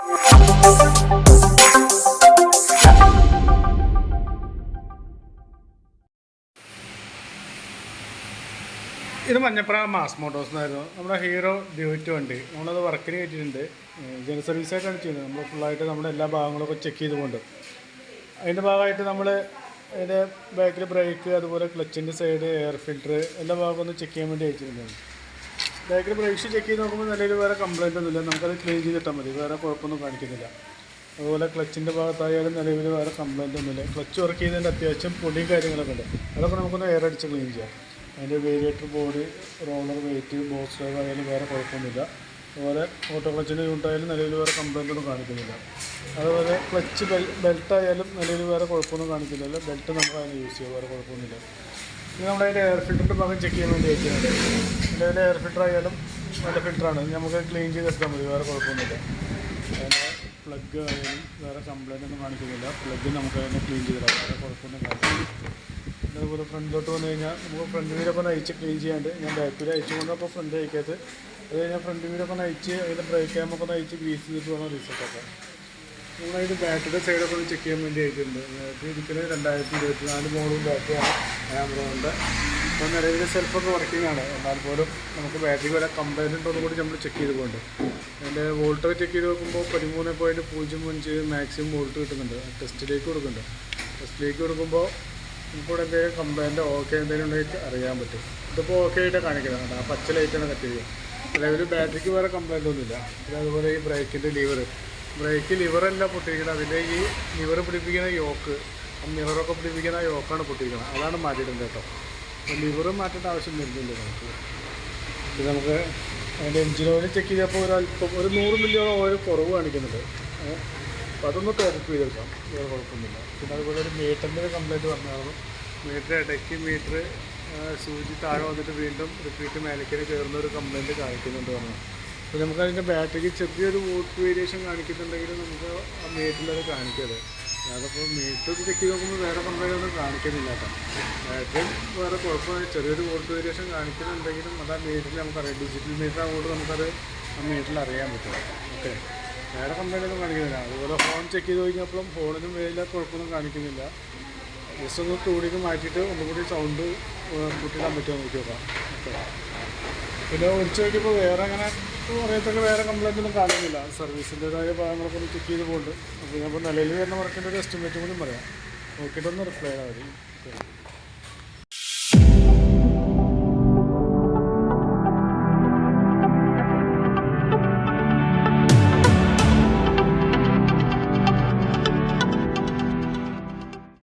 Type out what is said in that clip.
ഇത് Manjappura mass Motors എന്നായിരുന്നു. നമ്മുടെ ഹീറോ ഡ്യൂറ്റ് വണ്ടി. നമ്മളത് വർക്കിന് കയറ്റിയിട്ടുണ്ട്. സർവീസ് ആയിട്ടാണ് ചെയ്യുന്നത്. നമ്മൾ ഫുള്ളായിട്ട് നമ്മുടെ എല്ലാ ഭാഗങ്ങളൊക്കെ ചെക്ക് ചെയ്തുകൊണ്ട്. അതിന്റെ ഭാഗമായിട്ട് നമ്മൾ അതിന്റെ ബാക്കിൽ ബ്രേക്ക് അതുപോലെ ക്ലച്ചിന്റെ സൈഡ് എയർ ഫിൽറ്റർ എല്ലാ ഭാഗവും ചെക്ക് ചെയ്യാൻ വേണ്ടി അയച്ചിട്ടുണ്ടായിരുന്നു. ബാക്കിൽ ബ്രേക്ക് ചെക്ക് ചെയ്ത് നോക്കുമ്പോൾ നിലയിൽ വേറെ കംപ്ലൈന്റ് ഒന്നുമില്ല. നമുക്കത് ക്ലീൻ ചെയ്തിട്ടാൽ മതി. വേറെ കുഴപ്പമൊന്നും കാണിക്കുന്നില്ല. അതുപോലെ ക്ലച്ചിന്റെ ഭാഗത്തായാലും നിലവിൽ വേറെ കംപ്ലൈന്റ് ഒന്നുമില്ല. ക്ലച്ച് വർക്ക് ചെയ്തതിന്റെ അത്യാവശ്യം പൊടിയും കാര്യങ്ങളൊക്കെ ഉണ്ട്. അതൊക്കെ നമുക്കൊന്ന് എയർ അടിച്ച് ക്ലീൻ ചെയ്യാം. അതിന്റെ variator board roller weight box drive ആയാലും വേറെ കുഴപ്പമൊന്നുമില്ല. അതുപോലെ ഓട്ടോ ക്ലച്ചിന്റെ യൂണിറ്റായാലും നിലവിൽ വേറെ കംപ്ലൈന്റ് ഒന്നും കാണിക്കുന്നില്ല. അതുപോലെ ക്ലച്ച് ബെൽ ബെൽറ്റായാലും നിലവിൽ വേറെ കുഴപ്പമൊന്നും കാണിക്കുന്നില്ല. ബെൽറ്റ് നമുക്ക് അതിന് യൂസ് ചെയ്യാം. വേറെ കുഴപ്പമൊന്നുമില്ല. ഇനി നമ്മുടെ അതിന്റെ എയർ ഫിൽറ്ററിന്റെ ഭാഗം ചെക്ക് ചെയ്യാൻ വേണ്ടി അയച്ചിട്ടുണ്ട് നിലവിലെ എയർ ഫിൽറ്റർ ആയാലും നല്ല ഫിൽറ്ററാണ് നമുക്ക് ക്ലീൻ ചെയ്ത് എടുത്താൽ മതി വേറെ കുഴപ്പമൊന്നുമില്ല. അതിന്റെ പ്ലഗ് ആയാലും വേറെ കംപ്ലൈന്റ് ഒന്നും കാണിക്കുന്നില്ല. പ്ലഗ് നമുക്ക് അതിനെ ക്ലീൻ ചെയ്തിടാം വേറെ കുഴപ്പമൊന്നും കാണിക്കുന്നില്ല. അതുപോലെ ഫ്രണ്ടിലോട്ട് വന്നു കഴിഞ്ഞാൽ നമുക്ക് ഫ്രണ്ട് വീലൊക്കെ ഒന്ന് അയച്ച് ക്ലീൻ ചെയ്യാണ്ട് ഞാൻ ബാക്ക് വീൽ അയച്ചു കൊണ്ട് അപ്പോൾ ഫ്രണ്ട് അയക്കാത്ത അത് കഴിഞ്ഞാൽ ഫ്രണ്ട് വീലൊക്കെ ഒന്ന് അയച്ച് അതിന്റെ ബ്രേക്ക് ക്യാമൊക്കെ ഒന്ന് അയച്ച് ഗ്രീസ് ചെയ്തിട്ട് വേണം റീസെറ്റ് ആക്കാൻ. നമ്മളതിന്റെ ബാറ്ററിയുടെ സൈഡൊക്കെ ഒന്ന് ചെക്ക് ചെയ്യാൻ വേണ്ടി ആയിട്ടുണ്ട്. ഇരിക്കുന്നത് രണ്ടായിരത്തി ഇരുപത്തി നാല് മോഡൽ ബാറ്ററിയാണ് ആമറോണിന്റെ ഇപ്പം നിലവിൽ സെൽഫൊക്കെ വർക്കിംഗ് ആണ്. എന്നാൽ പോലും നമുക്ക് ബാറ്ററി വരെ കംപ്ലൈന്റ് ഉണ്ടോയെന്ന് കൂടി നമ്മൾ ചെക്ക് ചെയ്ത് പോകുന്നുണ്ട് അതിന്റെ വോൾട്ടൊക്കെ ചെക്ക് ചെയ്ത് നോക്കുമ്പോൾ പതിമൂന്ന് പോയിന്റ് പൂജ്യം അഞ്ച് മാക്സിമം വോൾട്ട് കിട്ടുന്നുണ്ട്. ടെസ്റ്റിലേക്ക് കൊടുക്കുന്നുണ്ട്. ടെസ്റ്റിലേക്ക് കൊടുക്കുമ്പോൾ നമുക്കിവിടെ എന്തെങ്കിലും കംപ്ലൈന്റ് ഓക്കെ എന്തെങ്കിലും ഉണ്ടെങ്കിൽ അറിയാൻ പറ്റും. ഇതിപ്പോൾ ഓക്കെ ആയിട്ടാണ് കാണിക്കുന്നത്. ആ പച്ച ലൈറ്റാണ് കട്ട് ചെയ്യുക. നിലവിൽ ബാറ്ററിക്ക് വേറെ കംപ്ലൈന്റ് ഒന്നുമില്ല. പിന്നെ അതുപോലെ ഈ ബ്രേക്കിന്റെ ലിവർ ബ്രേക്ക് ലിവറല്ല പൊട്ടിയിരിക്കുന്നത് അതിന്റെ ഈ ലിവർ പിടിപ്പിക്കുന്ന യോക്ക് മിററൊക്കെ പിടിപ്പിക്കുന്ന യോക്കാണ് പൊട്ടിയിരിക്കുന്നത് അതാണ് മാറ്റിയിട്ടുണ്ട് കേട്ടോ. ലിവർ മാറ്റേണ്ട ആവശ്യം വരുന്നില്ല നമുക്ക്. ഇത് നമുക്ക് അതിന്റെ എഞ്ചിൻ ഓയിൽ ചെക്ക് ചെയ്തപ്പോൾ ഒരു അല്പം ഒരു നൂറ് മില്ലിയോളം ഓയിൽ കുറവ് കാണിക്കുന്നുണ്ട്. അപ്പം അപ്പോൾ അതൊന്ന് ടോപ്പ് ചെയ്തെടുക്കാം വേറെ കുഴപ്പമൊന്നുമില്ല. പിന്നെ അതുപോലെ ഒരു മീറ്ററിന്റെ ഒരു കംപ്ലൈന്റ് പറഞ്ഞായിരുന്നു മീറ്റർ ഇടയ്ക്ക് മീറ്റർ സൂചി താഴെ വന്നിട്ട് വീണ്ടും റിപ്പീറ്റ് മേലേക്ക് കയറുന്ന ഒരു കംപ്ലൈന്റ് കാണിക്കുന്നുണ്ട് പറഞ്ഞു. അപ്പോൾ നമുക്ക് അതിന്റെ ബാറ്ററിക്ക് ചെറിയൊരു വോട്ട് വേരിയേഷൻ കാണിക്കുന്നുണ്ടെങ്കിൽ നമുക്ക് ആ മീറ്ററിൽ കാണിക്കരുത്. അതപ്പോൾ മീറ്റർ ചെക്ക് നോക്കുമ്പോൾ വേറെ കമ്പനികളൊന്നും കാണിക്കുന്നില്ല കേട്ടോ. ബാറ്ററി വേറെ കുഴപ്പമില്ല. ചെറിയൊരു വോട്ട് വേരിയേഷൻ കാണിക്കുന്നുണ്ടെങ്കിലും അത് ആ മീറ്ററിൽ നമുക്കറിയാം ഡിജിറ്റൽ മീറ്റർ ആകുമ്പോൾ നമുക്കത് ആ മീറ്ററിൽ അറിയാൻ പറ്റും. ഓക്കെ വേറെ കമ്പനികളൊന്നും കാണിക്കുന്നില്ല. അതുപോലെ ഫോൺ ചെക്ക് ചെയ്ത് കഴിഞ്ഞപ്പോഴും ഫോണിനും വേല കുഴപ്പമൊന്നും കാണിക്കുന്നില്ല. ജസ്റ്റ് ഒന്ന് ടൂണിക്ക് മാറ്റിയിട്ട് ഒന്നുകൂടി സൗണ്ട് കൂട്ടിയിടാൻ പറ്റുമോ നോക്കി നോക്കാം ഓക്കെ പിന്നെ ഒഴിച്ചു നോക്കിയപ്പോൾ വേറെ അങ്ങനെ പറയത്തൊക്കെ വേറെ കംപ്ലൈന്റൊന്നും കാണുന്നില്ല. സർവീസിന്റെതായ ഭാഗങ്ങളൊക്കെ ഒന്ന് ചെക്ക് ചെയ്ത് പോകുന്നുണ്ട് അപ്പോൾ ഞാൻ നിലയിൽ വരുന്ന വർക്കിന്റെ ഒരു എസ്റ്റിമേറ്റ് കൂടി പറയാം. നോക്കിയിട്ടൊന്ന് റിപ്ലൈ ഓക്കെ